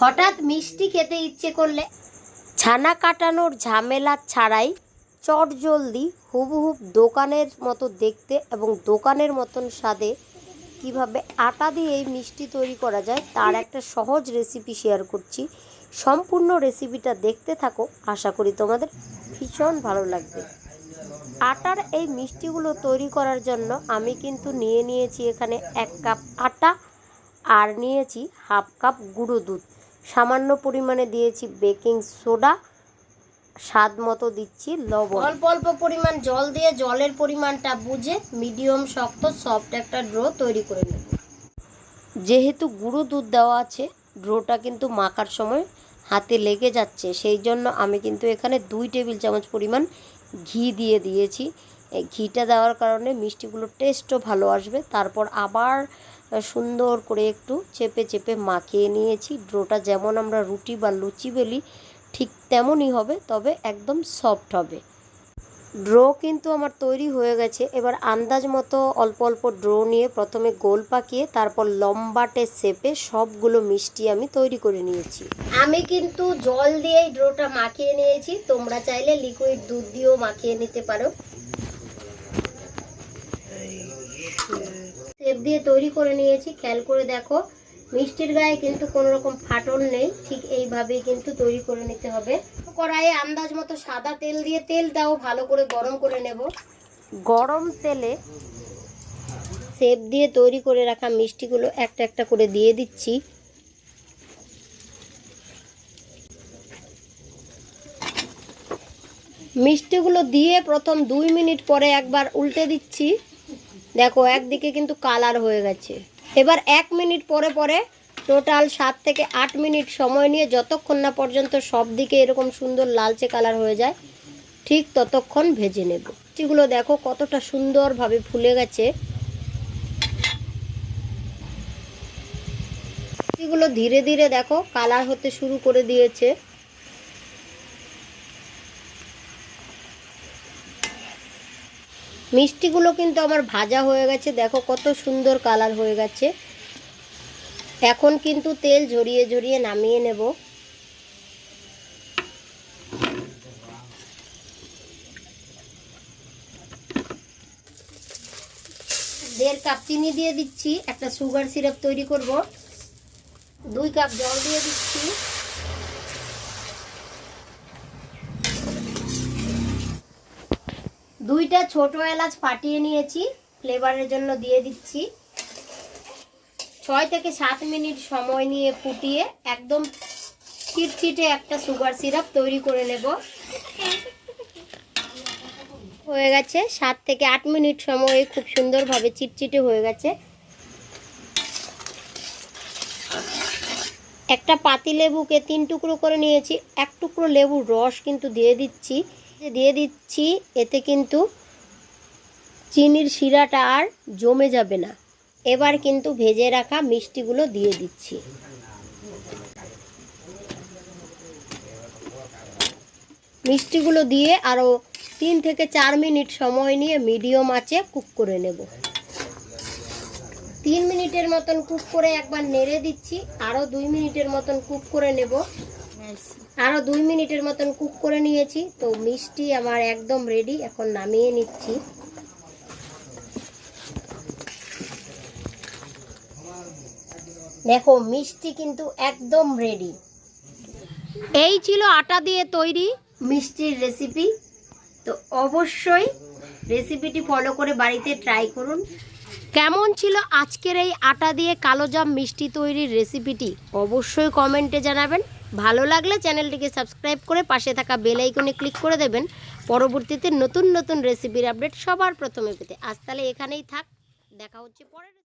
হঠাৎ মিষ্টি খেতে ইচ্ছে করলে? ছানা কাটানোর ঝামেলা ছাড়াই চট জলদি হুবহুব দোকানের মতো দেখতে এবং দোকানের মতন স্বাদে কীভাবে আটা দিয়ে এই মিষ্টি তৈরি করা যায় তার একটা সহজ রেসিপি শেয়ার করছি। সম্পূর্ণ রেসিপিটা দেখতে থাকো, আশা করি তোমাদের ভীষণ ভালো লাগবে। আটার এই মিষ্টিগুলো তৈরি করার জন্য আমি কিন্তু নিয়ে নিয়েছি এখানে এক কাপ আটা আর নিয়েছি হাফ কাপ গুঁড়ো দুধ। সামান্য পরিমাণে দিয়েছি বেকিং সোডা স্বাদ মতো দিচ্ছি লবণ। অল্প অল্প পরিমাণ জল দিয়ে জলের পরিমাণটা বুঝে মিডিয়াম শক্ত সফট একটা ড্রো তৈরি করে নেব। যেহেতু গুঁড়ো দুধ দেওয়া আছে ড্রোটা কিন্তু মাখার সময় হাতে লেগে যাচ্ছে সেই জন্য আমি কিন্তু এখানে দুই টেবিল চামচ পরিমাণ ঘি দিয়ে দিয়েছি। ঘিটা দেওয়ার কারণে মিষ্টিগুলোর টেস্টও ভালো আসবে। তারপর আবার সুন্দর করে একটু চেপে চেপে মাখিয়ে নিয়েছি। ড্রোটা যেমন আমরা রুটি বা লুচি বেলি, ঠিক তেমনই হবে, তবে একদম সফট হবে। ড্রো কিন্তু আমার তৈরি হয়ে গেছে। এবার আন্দাজ মতো অল্প অল্প ড্রো নিয়ে প্রথমে গোল পাকিয়ে তারপর লম্বাটে শেপে সবগুলো মিষ্টি আমি তৈরি করে নিয়েছি। আমি কিন্তু জল দিয়েই ড্রোটা মাখিয়ে নিয়েছি। তোমরা চাইলে লিকুইড দুধ দিয়েও মাখিয়ে নিতে পারো শেপ দিয়ে তৈরি করে নিয়েছি। খেয়াল করে দেখো মিষ্টির গায়ে কিন্তু কোনো রকম ফাটল নেই ঠিক এইভাবেই কিন্তু তৈরি করে নিতে হবে। কড়াইয়ে আন্দাজ মতো সাদা তেল দিয়ে তেল দাও ভালো করে গরম করে নেব। গরম তেলে সেপ দিয়ে তৈরি করে রাখা মিষ্টিগুলো একটা একটা করে দিয়ে দিচ্ছি। মিষ্টিগুলো দিয়ে প্রথম দুই মিনিট পরে একবার উল্টে দিচ্ছি। দেখো, একদিকে কিন্তু কালার হয়ে গেছে। এবার এক মিনিট পরে পরে টোটাল সাত থেকে আট মিনিট সময় নিয়ে যতক্ষণ না পর্যন্ত সব দিকে এরকম সুন্দর লালচে কালার হয়ে যায়, ঠিক ততক্ষণ ভেজে নেব। মিষ্টিগুলো দেখো কতটা সুন্দরভাবে ফুলে গেছে। মিষ্টিগুলো ধীরে ধীরে দেখো কালার হতে শুরু করে দিয়েছে। মিষ্টিগুলো কিন্তু আমার ভাজা হয়ে গেছে। দেখো কত সুন্দর কালার হয়ে গেছে। এখন কিন্তু তেল ঝরিয়ে ঝরিয়ে নামিয়ে নেব। দেড় কাপ চিনি দিয়ে দিচ্ছি, একটা সুগার সিরাপ তৈরি করব। দুই কাপ জল দিয়ে দিচ্ছি। দুইটা ছোট এলাচ ফাটিয়ে নিয়েছি, ফ্লেভারের জন্য দিয়ে দিচ্ছি। ছয় থেকে সাত মিনিট সময় নিয়ে ফুটিয়ে একদম চিটচিটে একটা সুগার সিরাপ তৈরি করে নেব। হয়ে গেছে, সাত থেকে আট মিনিট সময় খুব সুন্দরভাবে চিটচিটে হয়ে গেছে। একটা পাতি লেবুকে তিন টুকরো করে নিয়েছি, এক টুকরো লেবুর রস কিন্তু দিয়ে দিচ্ছি। দিয়ে দিচ্ছি, এতে কিন্তু চিনির শিরাটা আর জমে যাবে না। এবার কিন্তু ভেজে রাখা মিষ্টিগুলো দিয়ে দিচ্ছি। মিষ্টিগুলো দিয়ে আরও তিন থেকে চার মিনিট সময় নিয়ে মিডিয়াম আঁচে কুক করে নেব। তিন মিনিটের মতন কুক করে একবার নেড়ে দিচ্ছি। আরও দুই মিনিটের মতন কুক করে নেব। আরও দুই মিনিটের মতন কুক করে নিয়েছি। তো মিষ্টি আমার একদম রেডি এখন নামিয়ে নিচ্ছি। দেখো, মিষ্টি কিন্তু একদম রেডি এই ছিল আটা দিয়ে তৈরি মিষ্টির রেসিপি তো অবশ্যই রেসিপিটি ফলো করে বাড়িতে ট্রাই করুন। কেমন ছিল আজকের এই আটা দিয়ে কালো জাম মিষ্টি তৈরির রেসিপিটি অবশ্যই কমেন্টে জানাবেন। ভালো লাগলে চ্যানেলটিকে সাবস্ক্রাইব করে পাশে থাকা বেল আইকনে ক্লিক করে দেবেন। পরবর্তীতে নতুন নতুন রেসিপির আপডেট সবার প্রথমে পেতে। আজ তাহলে এখানেই থাক। দেখা হচ্ছে পরের